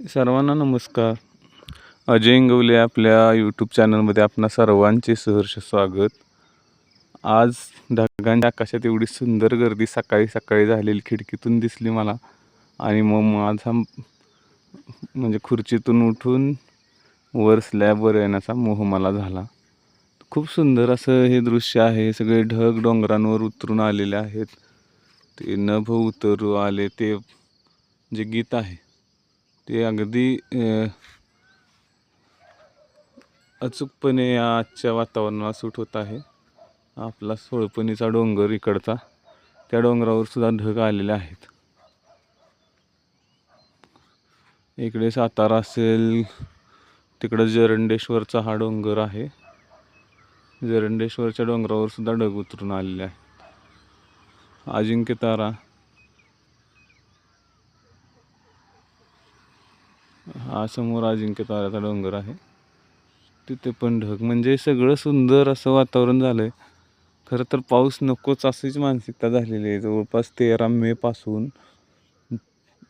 सर्वांना नमस्कार. अजय इंगवले आपल्या यूट्यूब चॅनलमध्ये आपणा सर्वांचे सहर्ष स्वागत. आज ढगांच्या आकाशात एवढी सुंदर गर्दी सकाळी सकाळी झालेली खिडकीतून दिसली मला. आणि मग माझा म्हणजे खुर्चीतून उठून वर स्लॅबवर येण्याचा मोह मला झाला. खूप सुंदर असं हे दृश्य आहे. सगळे ढग डोंगरांवर उतरून आलेले आहेत. ते नभ उतरू आले ते जे गीत आहे ते अगदी अचूकपणे या आजच्या वातावरणाला सूट होत आहे. आपला सोळपणीचा डोंगर इकडचा त्या डोंगरावर सुद्धा ढग आलेले आहेत. इकडे सातारा असेल तिकडं जरंडेश्वरचा हा डोंगर आहे. जरंडेश्वरच्या डोंगरावर सुद्धा ढग उतरून आलेले आहेत. अजिंक्यतारा तारा हा समोर अजिंक्य ताऱ्याचा डोंगर आहे. तिथे पण ढग. म्हणजे सगळं सुंदर असं वातावरण झालं आहे खरं तर पाऊस नकोच अशीच मानसिकता झालेली आहे. जवळपास तेरा मेपासून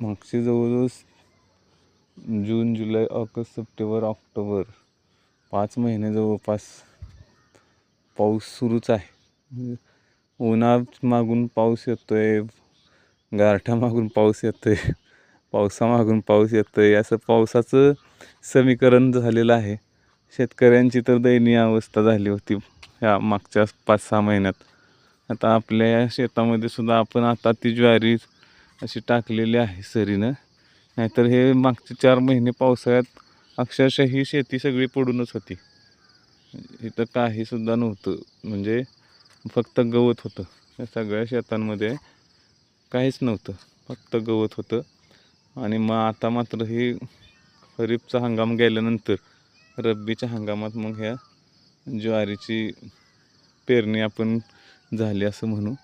मागचे जवळजवळ June July August September October पाच महिने जवळपास पाऊस सुरूच आहे. म्हणजे उन्हात मागून पाऊस गारठा मागून पाऊस येतो आहे पावसामागून पाऊस येतोय. असं पावसाचं समीकरण झालेलं आहे. शेतकऱ्यांची तर दयनीय अवस्था झाली होती ह्या मागच्या पाच सहा महिन्यात. आता आपल्या या शेतामध्ये सुद्धा आपण आता ती ज्वारी अशी टाकलेली आहे सरीनं. नाहीतर हे मागचे चार महिने पावसाळ्यात अक्षरशः ही शेती सगळी पडूनच होती. इथं काहीसुद्धा नव्हतं. म्हणजे फक्त गवत होतं. या सगळ्या शेतांमध्ये काहीच नव्हतं. फक्त गवत होतं. आणि मग आता मात्र हे खरीपचा हंगाम गेल्यानंतर रब्बीच्या हंगामात मग ह्या ज्वारीची पेरणी आपण झाली असं म्हणू.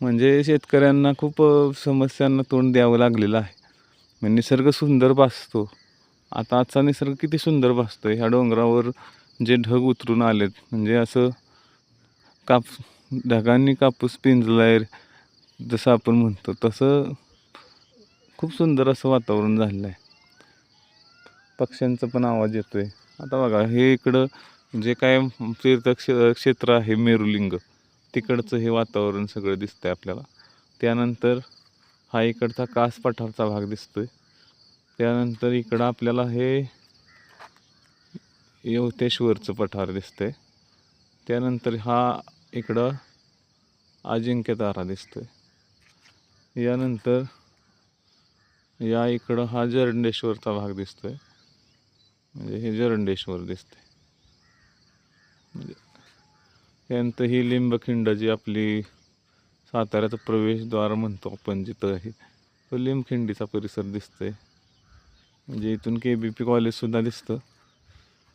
म्हणजे शेतकऱ्यांना खूप समस्यांना तोंड द्यावं लागलेलं आहे. म्हणजे निसर्ग सुंदर भासतो. आता आजचा निसर्ग किती सुंदर भासतो ह्या डोंगरावर जे ढग उतरून आलेत म्हणजे असं काप ढगांनी कापूस पिंजलाय जसं आपण म्हणतो तसं खूप सुंदर असं वातावरण झालेलं आहे पक्ष्यांचा पण आवाज येतो आहे आता बघा हे इकडं जे काय तीर्थक्षे क्षेत्र आहे मेरुलिंग तिकडचं हे वातावरण सगळं दिसतंय आपल्याला. त्यानंतर हा इकडचा कास पठारचा भाग दिसतोय. त्यानंतर इकडं आपल्याला हे यवतेश्वरचं पठार दिसतंय. त्यानंतर हा इकडं अजिंक्य तारा दिसतोय. यानंतर या इकडं हा जरंडेश्वरचा भाग दिसतोय. म्हणजे हे जरंडेश्वर दिसते म्हणजे त्यानंतर ही लिंबखिंड जी आपली साताऱ्याचं प्रवेशद्वार म्हणतो आपण जिथं आहे तो लिंबखिंडीचा परिसर दिसतोय. म्हणजे इथून के बी पी कॉलेजसुद्धा दिसतं.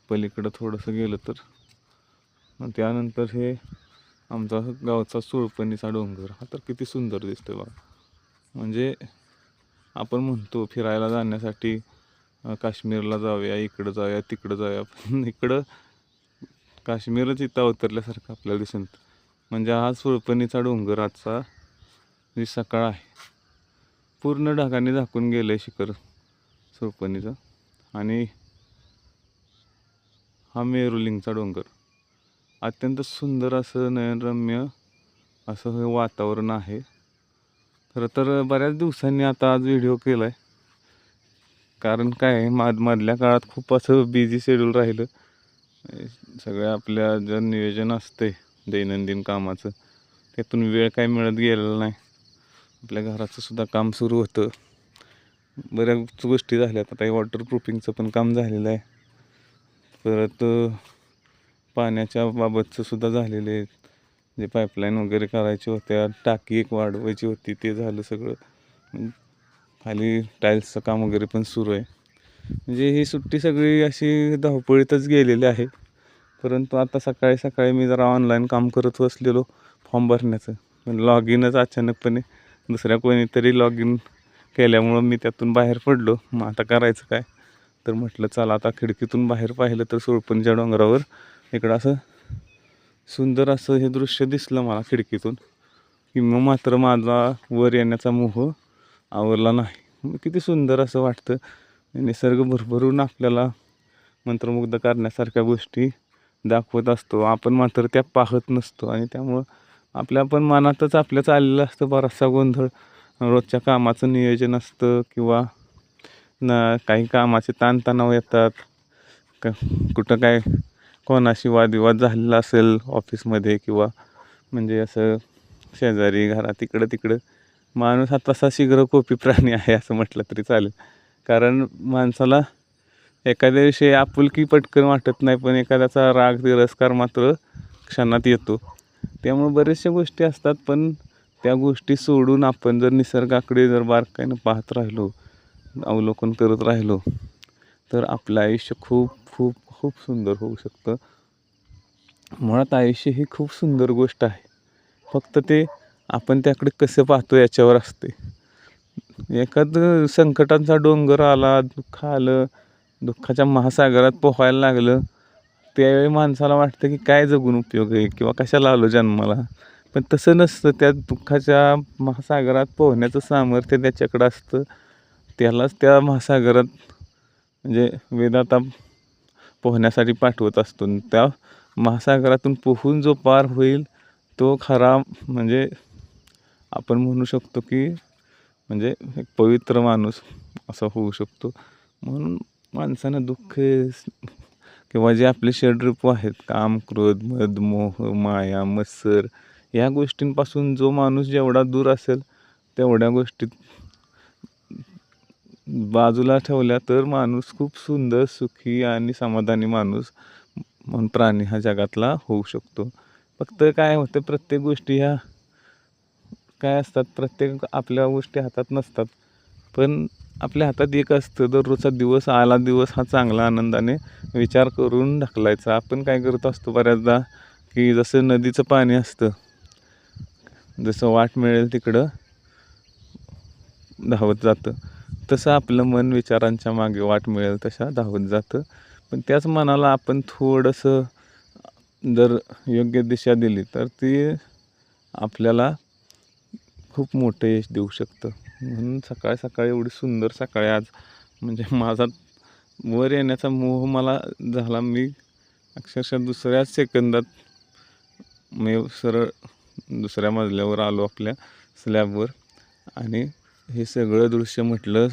पलीकडं थोडंसं गेलं तर. मग त्यानंतर हे आमचा गावचा सुळपणीचा डोंगर हा तर किती सुंदर दिसतोय बघा. म्हणजे आपण म्हणतो फिरायला जाण्यासाठी काश्मीरला जाऊया इकडं जाऊया तिकडं जाऊया. पण इकडं काश्मीरच इथं अवतरल्यासारखं आपल्याला दिसून म्हणजे हा सुळपणीचा डोंगर आजचा जी सकाळ आहे पूर्ण ढगाने झाकून गेलं आहे शिखर सुळपणीचं आणि हा मेरुलिंगचा डोंगर. अत्यंत सुंदर असं नयनरम्य असं हे वातावरण आहे. खरं तर बऱ्याच दिवसांनी आता आज व्हिडिओ केला आहे कारण काय आहे मध मधल्या काळात खूप असं बिझी शेड्यूल राहिलं. सगळ्या आपल्या ज्या नियोजन असते दैनंदिन कामाचं त्यातून वेळ काय मिळत गेलेला नाही. आपल्या घराचं सुद्धा काम सुरू होतं. बऱ्याच गोष्टी झाल्यात. आता वॉटर प्रूफिंगचं पण काम झालेलं आहे. परत पाण्याच्या बाबतचं सुद्धा झालेलं आहे. जे पाईपलाईन वगैरे करायची होत्या टाकी एक वाढवायची होती ते झालं सगळं. खाली टाईल्सचं काम वगैरे पण सुरू आहे. म्हणजे ही सुट्टी सगळी अशी धावपळीतच गेलेली आहे. परंतु आता सकाळी सकाळी मी जरा ऑनलाईन काम करत बसलेलो फॉर्म भरण्याचं. पण लॉग इनच अचानकपणे दुसऱ्या कोणीतरी लॉग इन केल्यामुळं मी त्यातून बाहेर पडलो. मग आता करायचं काय? तर म्हटलं चला आता खिडकीतून बाहेर पाहिलं तर सुळपणच्या डोंगरावर इकडं असं सुंदर असं हे दृश्य दिसलं मला खिडकीतून की मग मात्र माझा वर येण्याचा मोह आवरला नाही. किती सुंदर असं वाटतं. निसर्ग भरभरून आपल्याला मंत्रमुग्ध करण्यासारख्या गोष्टी दाखवत असतो. आपण मात्र त्या पाहत नसतो आणि त्यामुळं आपल्या पण मनातच आपल्या चाललेलं असतं. बराचसा गोंधळ रोजच्या कामाचं नियोजन असतं किंवा ना काही कामाचे ताणतणाव येतात. क कुठं काय कोणाशी वादविवाद झालेला असेल ऑफिसमध्ये किंवा म्हणजे असं शेजारी घरात इकडं तिकडं माणूस हा तसा शीघ्र कोपी प्राणी आहे असं म्हटलं तरी चालेल. कारण माणसाला एखाद्या विषयी आपुलकी पटकन वाटत नाही पण एखाद्याचा राग तिरस्कार मात्र क्षणात येतो. त्यामुळे बऱ्याचशा गोष्टी असतात पण त्या गोष्टी सोडून आपण जर निसर्गाकडे जर बारकाईनं पाहत राहिलो अवलोकन करत राहिलो तर आपलं आयुष्य खूप खूप खूप सुंदर होऊ शकतं. मुळात आयुष्य ही खूप सुंदर गोष्ट आहे. फक्त ते आपण त्याकडे कसं पाहतो याच्यावर असते. एखादं संकटांचा डोंगर आला दुःख आलं दुःखाच्या महासागरात पोहायला लागलं त्यावेळी माणसाला वाटतं की काय जगून उपयोग आहे किंवा कशाला आलो जन्माला. पण तसं नसतं. त्या दुःखाच्या महासागरात पोहण्याचं सामर्थ्य त्याच्याकडं असतं. त्यालाच त्या महासागरात म्हणजे वेदाता पोहण्यासाठी पाठवत असतो. आणि त्या महासागरातून पोहून जो पार होईल तो खरा म्हणजे आपण म्हणू शकतो की म्हणजे एक पवित्र माणूस असा होऊ शकतो. म्हणून माणसानं दुःख किंवा जे आपले षडरूप आहेत काम क्रोध मद मोह माया मत्सर या गोष्टींपासून जो माणूस जेवढा दूर असेल तेवढ्या गोष्टीत बाजूला ठेवल्या तर माणूस खूप सुंदर सुखी आणि समाधानी माणूस म्हणून प्राणी हा जगातला होऊ शकतो. फक्त काय होतं प्रत्येक गोष्टी ह्या काय असतात प्रत्येक आपल्या गोष्टी हातात नसतात. पण आपल्या हातात एक असतं दररोजचा दिवस आला दिवस हा चांगला आनंदाने विचार करून ढकलायचा. आपण काय करत असतो बऱ्याचदा की जसं नदीचं पाणी असतं जसं वाट मिळेल तिकडं धावत जातं. तसं आपलं मन विचारांच्या मागे वाट मिळेल तशा धावत जातं. पण त्याच मनाला आपण थोडंसं जर योग्य दिशा दिली तर ती आपल्याला खूप मोठं यश देऊ शकतं. म्हणून सकाळी सकाळी एवढी सुंदर सकाळी आज. म्हणजे माझा वर येण्याचा मोह मला झाला. मी अक्षरशः दुसऱ्याच सेकंदात मी सरळ दुसऱ्या मजल्यावर आलो आपल्या स्लॅबवर. आणि हे सगळं दृश्य म्हटलं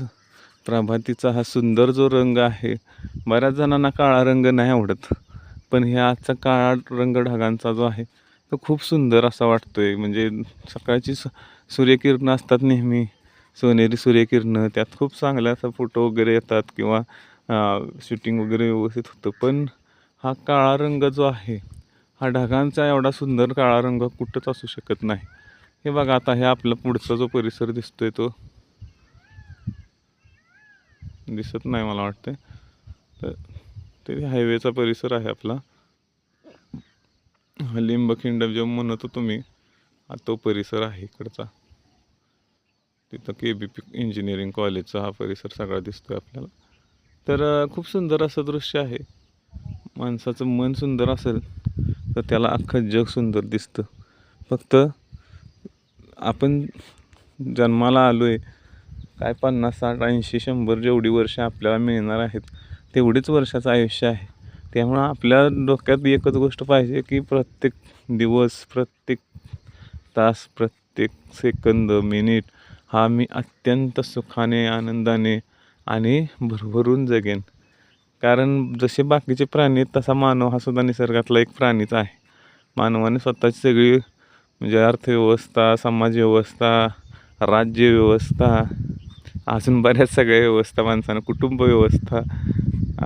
प्रभातीचा हा सुंदर जो रंग आहे बऱ्याच जणांना काळा रंग नाही आवडत पण ह्या आजचा काळा रंग ढगांचा जो आहे तो खूप सुंदर असा वाटतो आहे म्हणजे सकाळची सु सूर्यकिरणं असतात नेहमी सोनेरी सूर्यकिरणं त्यात खूप चांगल्या असा फोटो वगैरे येतात किंवा शूटिंग वगैरे व्यवस्थित होतं पण हा काळा रंग जो आहे हा ढगांचा एवढा सुंदर काळा रंग कुठंच असू शकत नाही. हे बघा आता हे आपला पुढचा जो परिसर दिसतोय तो दिसत नाही मला वाटतं तर ते हायवेचा परिसर आहे आपला. हा लिंबखिंड जे म्हणत होतो मी तो परिसर आहे इकडचा. तिथं के बी पी इंजिनिअरिंग कॉलेजचा हा परिसर सगळा दिसतोय आपल्याला. तर खूप सुंदर असं दृश्य आहे. माणसाचं मन सुंदर असेल तर त्याला अख्खं जग सुंदर दिसतं. फक्त आपण जन्माला आलो आहे काय पन्नास साठ ऐंशी शंभर जेवढी वर्ष आपल्याला मिळणार आहेत तेवढीच वर्षाचं आयुष्य आहे. त्यामुळं आपल्या डोक्यात एकच गोष्ट पाहिजे की प्रत्येक दिवस प्रत्येक तास प्रत्येक सेकंद मिनिट हा मी अत्यंत सुखाने आनंदाने आणि भरभरून जगेन. कारण जसे बाकीचे प्राणी आहेत तसा मानव हा सुद्धा निसर्गातला एक प्राणीच आहे. मानवाने स्वतःची सगळी म्हणजे अर्थव्यवस्था समाजव्यवस्था राज्यव्यवस्था राज्य व्यवस्था अजून बऱ्याच सगळ्या व्यवस्था माणसानं कुटुंब व्यवस्था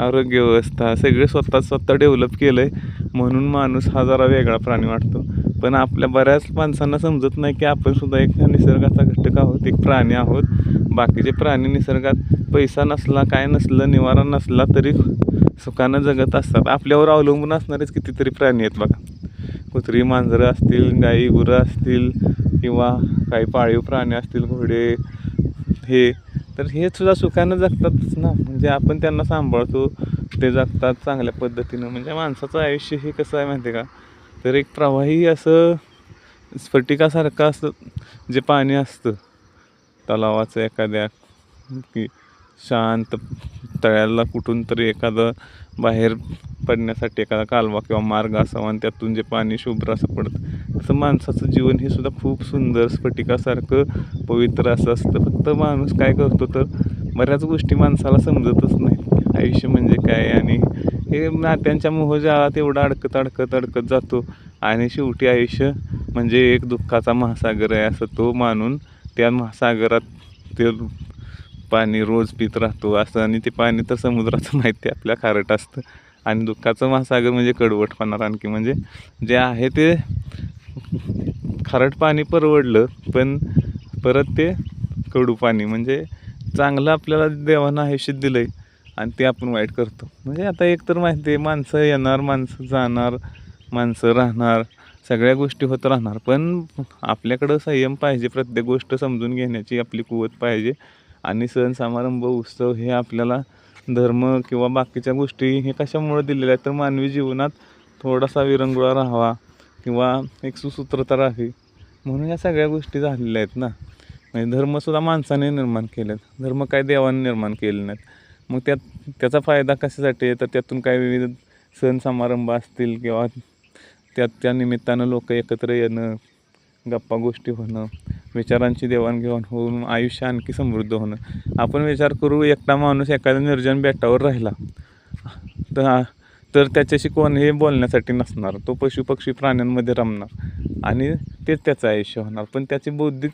आरोग्य व्यवस्था सगळे स्वतः स्वतः डेव्हलप केलं आहे म्हणून माणूस हा जरा वेगळा प्राणी वाटतो. पण आपल्या बऱ्याच माणसांना समजत नाही की आपण सुद्धा एक निसर्गाचा घटक आहोत एक प्राणी आहोत. बाकीचे प्राणी निसर्गात पैसा नसला काय नसलं निवारा नसला तरी सुखानं जगत असतात. आपल्यावर अवलंबून असणारेच कितीतरी प्राणी आहेत बघा. कुत्री मांजरं असतील गाई गुरं असतील किंवा काही पाळीव प्राणी असतील घोडे हे. तर हे सुद्धा सुखानं जगतातच ना. म्हणजे आपण त्यांना सांभाळतो ते जगतात चांगल्या पद्धतीनं. म्हणजे माणसाचं आयुष्य हे कसं आहे माहिती आहे का? तर एक प्रवाही असं स्फटिकासारखं असं जे पाणी असतं तलावाचं एखाद्या की शांत तळ्याला कुठून तरी एखादं बाहेर पडण्यासाठी एखादा कालवा किंवा मार्ग असावा आणि त्यातून जे पाणी शुभ्र असं पडतं. तसं माणसाचं जीवन हे सुद्धा खूप सुंदर स्फटिकासारखं पवित्र असं असतं. फक्त माणूस काय करतो तर बऱ्याच गोष्टी माणसाला समजतच नाही. आयुष्य म्हणजे काय आणि हे नात्यांच्या मोहजाळात एवढा अडकत अडकत अडकत जातो. आणि शेवटी आयुष्य म्हणजे एक दुःखाचा महासागर आहे असं तो मानून त्या महासागरात ते पाणी रोज पित राहतो असं आणि ते पाणी तर समुद्राचं माहिती आपल्या खारट असतं. आणि दुःखाचं महासागर म्हणजे कडवट होणार आणखी म्हणजे जे आहे ते खारट पाणी परवडलं पण परत ते कडू पाणी म्हणजे चांगलं आपल्याला देवानं आयुष्य दिलं आहे आणि ते आपण वाईट करतो. म्हणजे आता एक तर माहिती आहे माणसं येणार माणसं जाणार माणसं राहणार सगळ्या गोष्टी होत राहणार पण आपल्याकडं संयम पाहिजे प्रत्येक गोष्ट समजून घेण्याची आपली कुवत पाहिजे. आणि सण समारंभ उत्सव हे आपल्याला धर्म किंवा बाकीच्या गोष्टी हे कशामुळे दिलेल्या आहेत? तर मानवी जीवनात थोडासा विरंगुळा राहावा किंवा एक सुसूत्रता राहावी म्हणून या सगळ्या गोष्टी झालेल्या आहेत ना. म्हणजे धर्मसुद्धा माणसाने निर्माण केले आहेत धर्म काय देवाने निर्माण केले नाहीत. मग त्यात त्याचा फायदा कशासाठी आहे? तर त्यातून काय विविध सण समारंभ असतील किंवा त्यात त्या निमित्तानं लोक एकत्र येणं गप्पा गोष्टी होणं विचारांची देवाणघेवाण होऊन आयुष्य आणखी समृद्ध होणं. आपण विचार करू एकटा माणूस एखाद्या निर्जन बेटावर राहिला तर तर त्याच्याशी कोणीही बोलण्यासाठी नसणार. तो पशुपक्षी प्राण्यांमध्ये रमणार आणि तेच त्याचं आयुष्य होणार. पण त्याची बौद्धिक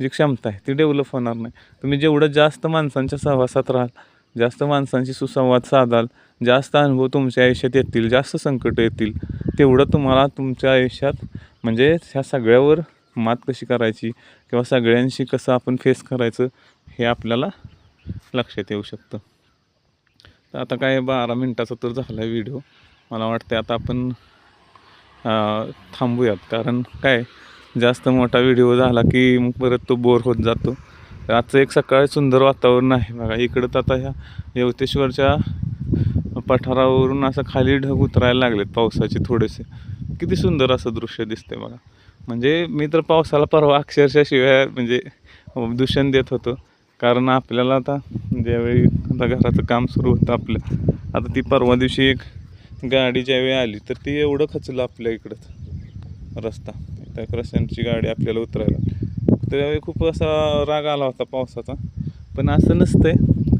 जी क्षमता आहे ती डेव्हलप होणार नाही. तुम्ही जेवढं जास्त माणसांच्या सहवासात राहाल जास्त माणसांशी सुसंवाद साधाल जास्त अनुभव तुमच्या आयुष्यात येतील जास्त संकट येतील तेवढं तुम्हाला तुमच्या आयुष्यात म्हणजे ह्या सगळ्यावर मात कशी करायची किंवा सगळ्यांशी कसं आपण फेस करायचं हे आपल्याला लक्षात येऊ शकतं. तर आता काय बारा मिनटाचा तर झाला आहे व्हिडिओ मला वाटतं आता आपण थांबूयात. कारण काय जास्त मोठा व्हिडिओ झाला की मग परत तो बोर होत जातो. तर आजचं एक सकाळी सुंदर वातावरण आहे. बघा इकडं तर आता ह्या यवतेश्वरच्या पठारावरून असं खाली ढग उतरायला लागलेत पावसाचे थोडेसे. किती सुंदर असं दृश्य दिसतंय बघा. म्हणजे मी तर पावसाला परवा अक्षरशः शिवाय म्हणजे दूषण देत होतो. कारण आपल्याला आता ज्यावेळी आता घराचं काम सुरू होतं आपलं आता ती परवा दिवशी एक गाडी ज्यावेळी आली तर ती एवढं खचलं आपल्या इकडं रस्ता. त्या रस्त्यांची गाडी आपल्याला उतरायला. त्यावेळी खूप असा राग आला होता पावसाचा. पण असं नसतंय.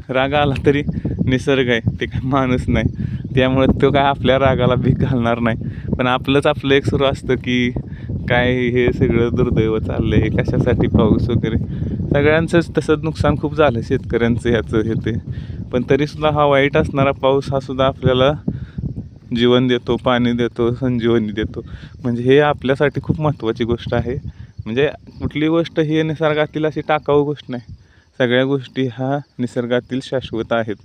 राग आला तरी निसर्ग आहे. ते काय माणूस नाही. त्यामुळे तो काय आपल्या रागाला भीक घालणार नाही. पण आपलंच आपलं एक सुरू असतं की काय हे सगळं दुर्दैव चाललं आहे कशासाठी पाऊस वगैरे? सगळ्यांचंच तसंच नुकसान खूप झालं शेतकऱ्यांचं ह्याचं हे ते. पण तरीसुद्धा हा वाईट असणारा पाऊस हा सुद्धा आपल्याला जीवन देतो पाणी देतो संजीवनी देतो. म्हणजे हे आपल्यासाठी खूप महत्त्वाची गोष्ट आहे. म्हणजे कुठली गोष्ट ही निसर्गातील अशी टाकाऊ गोष्ट नाही. सगळ्या गोष्टी ह्या निसर्गातील शाश्वत आहेत.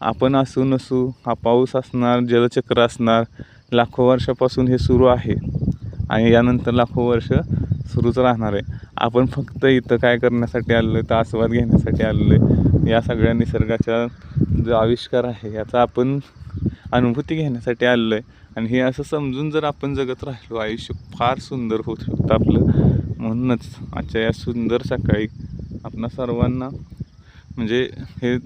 आपण असू नसू हा पाऊस असणार जलचक्र असणार लाखो वर्षापासून हे सुरू आहे. आणि यानंतर लाखो वर्ष सुरूच राहणार आहे. आपण फक्त इथं काय करण्यासाठी आलेलो आहे तर आस्वाद घेण्यासाठी आलेलो आहे. या सगळ्या निसर्गाचा जो आविष्कार आहे याचा आपण अनुभूती घेण्यासाठी आलेलो आहे. आणि हे असं समजून जर आपण जगत राहिलो आयुष्य फार सुंदर होऊ शकतं आपलं. म्हणूनच आजच्या या सुंदर सकाळी आपणा सर्वांना म्हणजे हे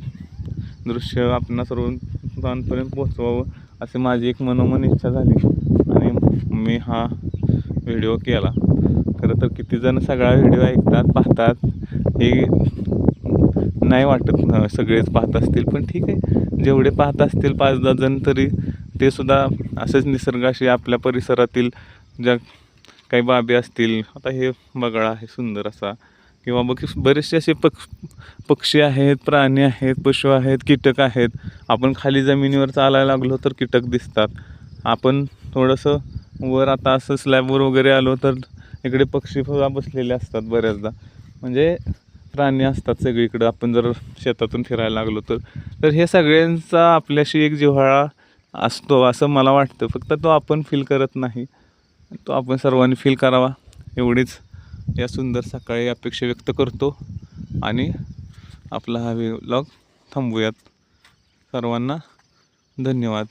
दृश्य आपणा सर्वांपर्यंत पोहोचवावं अशी माझी एक मनोमन इच्छा झाली. आणि मी हा व्हिडिओ केला. खरं तर कितीजण सगळा व्हिडिओ ऐकतात पाहतात. हे नाही वाटत सगळेच पाहत असतील पण ठीक आहे. जेवढे पाहत असतील पाच दहा जण तरी ते सुद्धा असंच निसर्गाशी आपल्या परिसरातील ज्या काही बाबी असतील आता हे बगळा आहे सुंदर असा. किंवा बघ बरेचसे असे पक्ष पक्षी आहेत प्राणी आहेत पशु आहेत कीटक आहेत. आपण खाली जमिनीवर चालायला लागलो तर कीटक दिसतात. आपण थोडंसं वर आता असं स्लॅबवर वगैरे आलो तर इकडे पक्षी सुद्धा बसलेले असतात बऱ्याचदा. म्हणजे प्राणी असतात सगळीकडं. आपण जर शेतातून फिरायला लागलो तर. तर हे सगळ्यांचा आपल्याशी एक जिव्हाळा असतो असं मला वाटतं. फक्त तो आपण फील करत नाही. तो आपण सर्वांनी फील करावा. एवढीच या सुंदर सकाळी अपेक्षा व्यक्त करतो. आणि आपला हा व्लॉग थांबूयात. सर्वांना धन्यवाद.